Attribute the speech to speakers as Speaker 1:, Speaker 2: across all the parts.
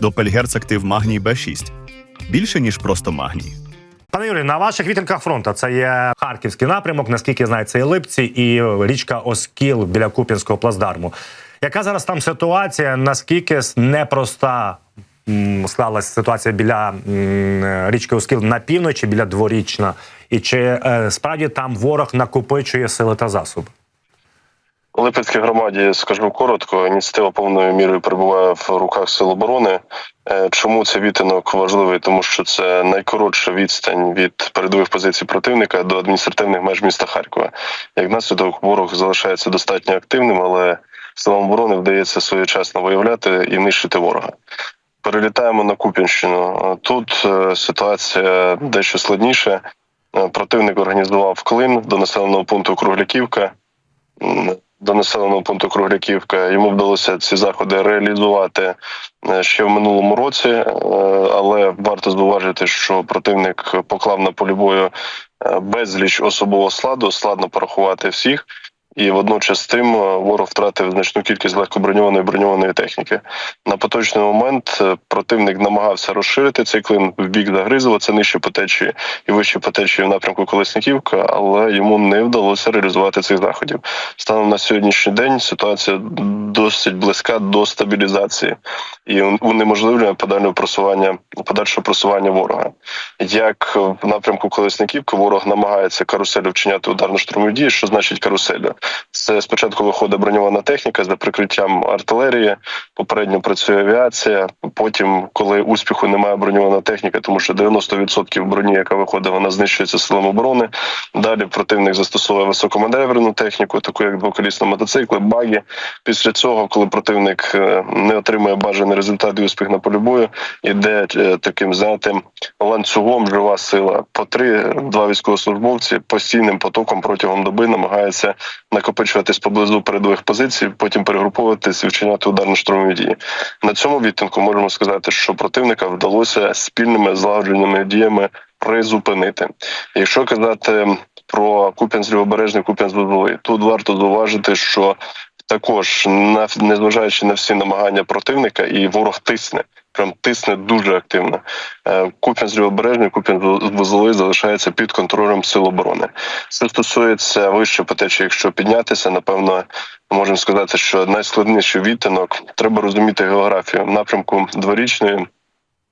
Speaker 1: Допельгерц актив магній Б6. Більше, ніж просто магній.
Speaker 2: Пане Юрію, на ваших відтинках фронту це є харківський напрямок, наскільки я знаю, це і Липці і річка Оскіл біля Куп'янського плацдарму. Яка зараз там ситуація? Наскільки непроста м, склалась ситуація біля річки Оскіл на півночі, біля дворічна? І чи е, справді там ворог накопичує сили та засоби?
Speaker 3: У Липецькій громаді, скажу коротко, ініціатива повною мірою перебуває в руках Сил оборони. Е, Чому цей відтинок важливий? Тому що це найкоротша відстань від передових позицій противника до адміністративних меж міста Харкова. Як наслідок, ворог залишається достатньо активним, але силам оборони вдається своєчасно виявляти і нищити ворога. Перелітаємо на Куп'янщину. Е, Тут е, ситуація дещо складніша. Противник організував клин до населеного пункту Кругляківка. До населеного пункту Кругляківка. Йому вдалося ці заходи реалізувати е, ще в минулому році, е, але варто зауважити, що противник поклав на полі бою е, безліч особового складу, складно порахувати всіх. І водночас тим е, ворог втратив значну кількість легкоброньованої броньованої техніки. На поточний момент е, противник намагався розширити цей клин в бік Загризова, це нижче по течії і вище по течії в напрямку Колесниківка, але йому не вдалося реалізувати цих заходів. Станом на сьогоднішній день ситуація досить близька до стабілізації і унеможливлює подальне просування подальше просування ворога. Як в напрямку Колесниківки ворог намагається каруселю вчиняти ударно-штурмові дії, що значить каруселю? Це спочатку виходить броньована техніка за прикриттям артилерії, попередньо працює авіація. Потім, коли успіху немає броньована техніка, тому що 90% броні, яка виходить, вона знищується силами оборони. Далі противник застосовує високоманеврену техніку, таку як двоколісні мотоцикли, баги. Після цього, коли противник е, не отримує бажаний результат і успіх на полі бою, іде е, таким знаєте ланцюгом жива сила. По три два військовослужбовці постійним потоком протягом доби намагаються накопичуватись поблизу передових позицій, потім перегруповуватись і вчиняти ударно-штурмові дії. На цьому відтинку можемо сказати, що противника вдалося спільними злагодженими діями призупинити. Якщо казати про Куп'янськ лівобережний Куп'янськ вузловий, тут варто зауважити, що також незважаючи на всі намагання противника, і ворог тисне. Прям тисне дуже активно. Е, Куп'янськ лівобережний, з вузловий залишається під контролем сил оборони. Це стосується вище по течії, якщо піднятися, напевно, можемо сказати, що найскладніший відтинок треба розуміти географію напрямку дворічної.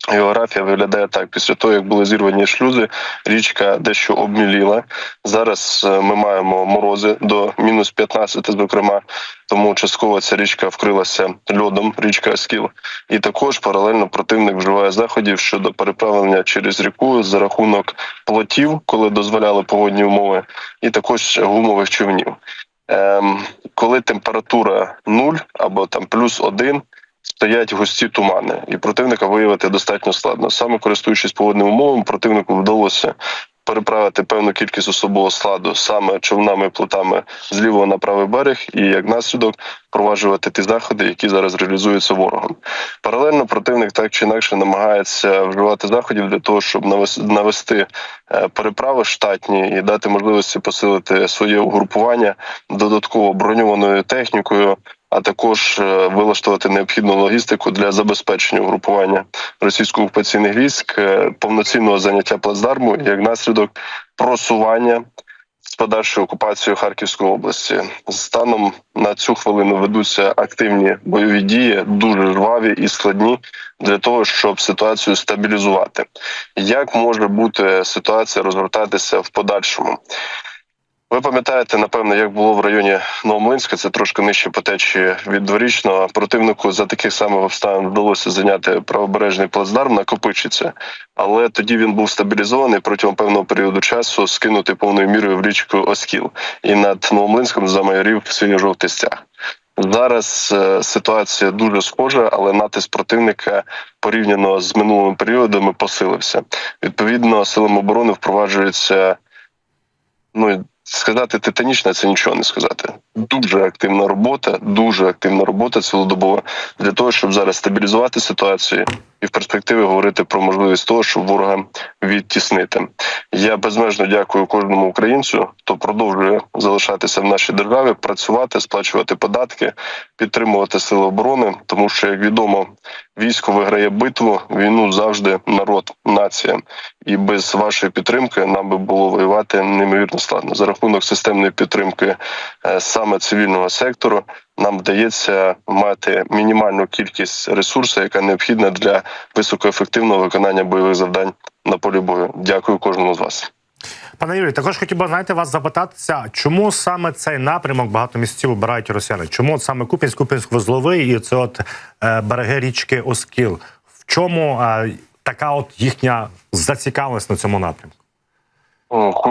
Speaker 3: Географія виглядає так: після того, як були зірвані шлюзи, річка дещо обміліла. Зараз е, ми маємо морози до мінус 15, зокрема, тому частково ця річка вкрилася льодом, річка Аскіл. І також паралельно противник вживає заходів щодо переправлення через ріку за рахунок плотів, коли дозволяли погодні умови, і також гумових човнів. Ем, коли температура 0 або там плюс 1, стоять густі тумани, і противника виявити достатньо складно. Саме користуючись погодними умовами, противнику вдалося переправити певну кількість особового складу саме човнами плотами з лівого на правий берег, і як наслідок проваджувати ті заходи, які зараз реалізуються ворогом. Паралельно противник так чи інакше намагається вживати заходів для того, щоб навес- навести е, переправи штатні і дати можливості посилити своє угрупування додатково броньованою технікою. А також е, вилаштувати необхідну логістику для забезпечення угрупування російсько-окупаційних військ, е, повноцінного заняття плацдарму як наслідок просування з подальшою окупацією Харківської області. Станом на цю хвилину ведуться активні бойові дії, дуже жваві і складні для того, щоб ситуацію стабілізувати. Як може бути ситуація розгортатися в подальшому? Ви пам'ятаєте, напевно, як було в районі Новомлинська, це трошки нижче по течії від дворічного. Противнику за таких самих обставин вдалося зайняти правобережний плацдарм, накопичиться, але тоді він був стабілізований протягом певного періоду часу, скинутий повною мірою в річку Оскіл, і над Новомлинськом замайорів синьо-жовтий стяг. Зараз е, ситуація дуже схожа, але натиск противника порівняно з минулими періодами посилився. Відповідно, силами оборони впроваджується ну сказати титанічна, це нічого не сказати. Дуже активна робота, дуже активна робота цілодобова для того, щоб зараз стабілізувати ситуацію і в перспективі говорити про можливість того, щоб ворога відтіснити. Я безмежно дякую кожному українцю, хто продовжує залишатися в нашій державі, працювати, сплачувати податки, підтримувати сили оборони, тому що як відомо, військо виграє битву, війну завжди народ, нація. І без вашої підтримки нам би було воювати неймовірно складно. За рахунок системної підтримки е, саме цивільного сектору нам вдається мати мінімальну кількість ресурсу, яка необхідна для високоефективного виконання бойових завдань на полі бою. Дякую кожному з вас.
Speaker 2: Пане Юрій, також хотів би знаєте вас запитатися, чому саме цей напрямок багато місців обирають росіяни? Чому от саме Куп'янськ, Куп'янськ вузловий і це от е, береги річки Оскіл? В чому е, така от їхня зацікавленість на цьому напрямку?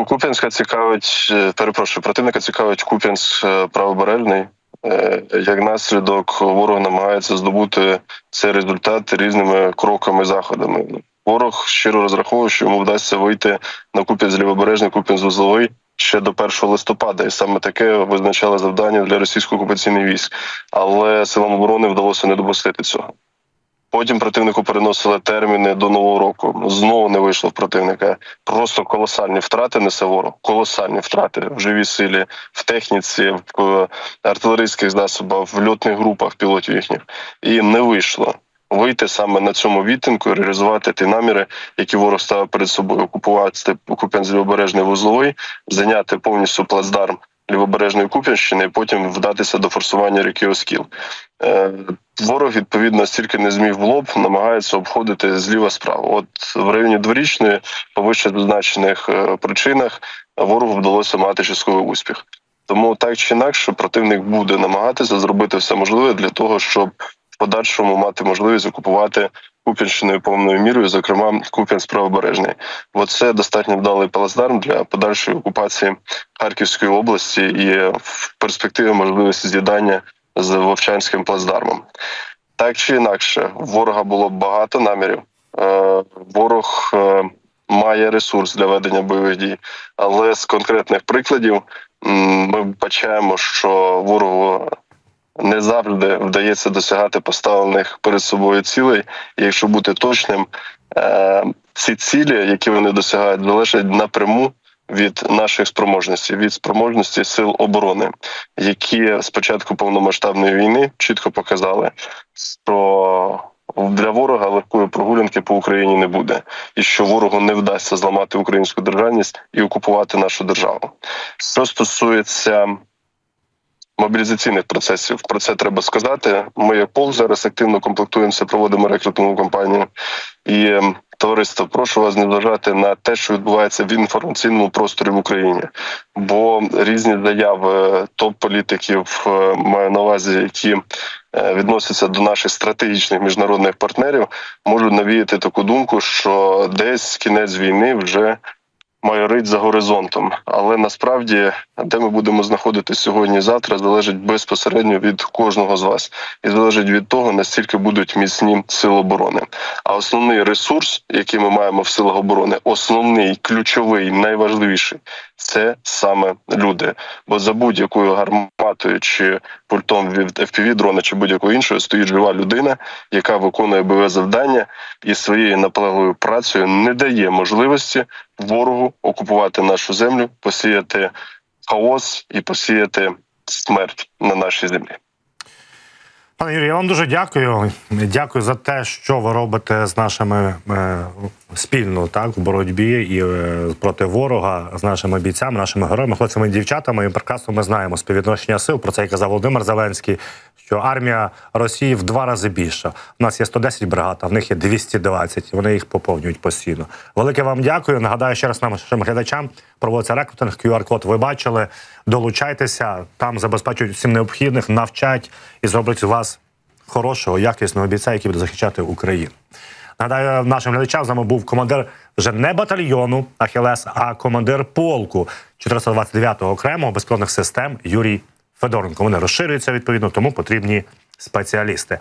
Speaker 3: Куп'янська цікавить, е, перепрошую, противника цікавить Куп'янськ е, правобережний. Е, Як наслідок, ворог намагається здобути цей результат різними кроками, заходами. Ворог щиро розраховує, що йому вдасться вийти на Куп'янськ лівобережний, з вузловий ще до 1 листопада, і саме таке визначало завдання для російського окупаційних військ. Але силам оборони вдалося не допустити цього. Потім противнику переносили терміни до нового року. Знову не вийшло в противника. Просто колосальні втрати несе ворог. Колосальні втрати в живій силі, в техніці, в е, артилерійських засобах, в льотних групах пілотів їхніх. І не вийшло вийти саме на цьому відтинку і реалізувати ті наміри, які ворог ставив перед собою. Окупувати Куп'янськ лівобережний вузловий, зайняти повністю плацдарм лівобережної Куп'янщини, і потім вдатися до форсування ріки Оскіл. Е, Ворог відповідно стільки не зміг в лоб, намагається обходити зліва справа. От в районі дворічної, по вище зазначених е, причинах, ворогу вдалося мати частковий успіх. Тому так чи інакше, противник буде намагатися зробити все можливе для того, щоб в подальшому мати можливість окупувати Куп'янщиною повною мірою, зокрема Куп'янськ правобережний. Бо це достатньо вдалий плацдарм для подальшої окупації Харківської області і в перспективі можливості з'єднання з Вовчанським плацдармом. Так чи інакше, ворога було багато намірів. Е, Ворог е, має ресурс для ведення бойових дій, але з конкретних прикладів ми бачаємо, що ворогу не завжди вдається досягати поставлених перед собою цілей. І якщо бути точним, е, ці цілі, які вони досягають, залежать напряму від наших спроможностей, від спроможності сил оборони, які з початку повномасштабної війни чітко показали, що для ворога легкої прогулянки по Україні не буде, і що ворогу не вдасться зламати українську державність і окупувати нашу державу. Що стосується мобілізаційних процесів, про це треба сказати. Ми як пол зараз активно комплектуємося, проводимо рекрутингову кампанію і. ем, Товариство, прошу вас не зважати на те, що відбувається в інформаційному просторі в Україні, бо різні заяви топ-політиків е, маю на увазі, які е, відносяться до наших стратегічних міжнародних партнерів, можуть навіяти таку думку, що десь кінець війни вже майорить за горизонтом. Але насправді, де ми будемо знаходитися сьогодні-завтра, залежить безпосередньо від кожного з вас, і залежить від того, наскільки будуть міцні сили оборони. А основний ресурс, який ми маємо в силах оборони, основний, ключовий, найважливіший це саме люди. Бо за будь-якою гарматою чи пультом від fpv дрона чи будь-якого іншого стоїть жива людина, яка виконує бойове завдання і своєю наполегливою працею не дає можливості ворогу окупувати нашу землю, посіяти хаос і посіяти смерть на нашій землі.
Speaker 2: Пане Юрію, я вам дуже дякую. Дякую за те, що ви робите з нашими е, спільно так в боротьбі і е, проти ворога з нашими бійцями, нашими героями, хлопцями і дівчатами. І прекрасно ми знаємо співвідношення сил. Про це і казав Володимир Зеленський. Що армія Росії в два рази більша. У нас є 110 бригад, а в них є 220. Вони їх поповнюють постійно. Велике вам дякую. Нагадаю ще раз нашим глядачам. Проводиться рекрутинг, QR-код. Ви бачили. Долучайтеся, там забезпечують всім необхідних, навчать і зроблять з вас хорошого, якісного бійця, який буде захищати Україну. Нагадаю, нашим глядачам з нами був командир вже не батальйону Ахілес, а командир полку 429-го окремого безпілотних систем Юрій Федоренко. Вони розширюються відповідно, тому потрібні спеціалісти.